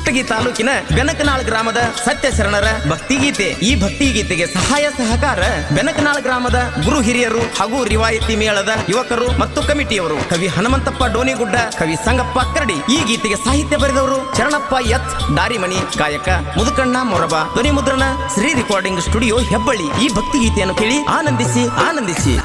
ಕುಷ್ಟಗಿ ತಾಲೂಕಿನ ಬೆನಕನಾಳ್ ಗ್ರಾಮದ ಸತ್ಯ ಶರಣರ ಭಕ್ತಿಗೀತೆ. ಈ ಭಕ್ತಿಗೀತೆಗೆ ಸಹಾಯ ಸಹಕಾರ ಬೆನಕನಾಳ್ ಗ್ರಾಮದ ಗುರು ಹಿರಿಯರು ಹಾಗೂ ರಿವಾಯತಿ ಮೇಳದ ಯುವಕರು ಮತ್ತು ಕಮಿಟಿಯವರು. ಕವಿ ಹನುಮಂತಪ್ಪ ಡೋನಿಗುಡ್ಡ, ಕವಿ ಸಂಗಪ್ಪ ಕರಡಿ. ಈ ಗೀತೆಗೆ ಸಾಹಿತ್ಯ ಬರೆದವರು ಶರಣಪ್ಪ ಎಚ್ ದಾರಿಮಣಿ ಕಾಯಕ ಮುದುಕಣ್ಣ ಮೊರಬ, ಧ್ವನಿ ಮುದ್ರಣ ಶ್ರೀ ರೆಕಾರ್ಡಿಂಗ್ ಸ್ಟುಡಿಯೋ ಹೆಬ್ಬಳ್ಳಿ. ಈ ಭಕ್ತಿಗೀತೆಯನ್ನು ಕೇಳಿ ಆನಂದಿಸಿ ಆನಂದಿಸಿ.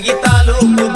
ಕುಷ್ಟಗಿ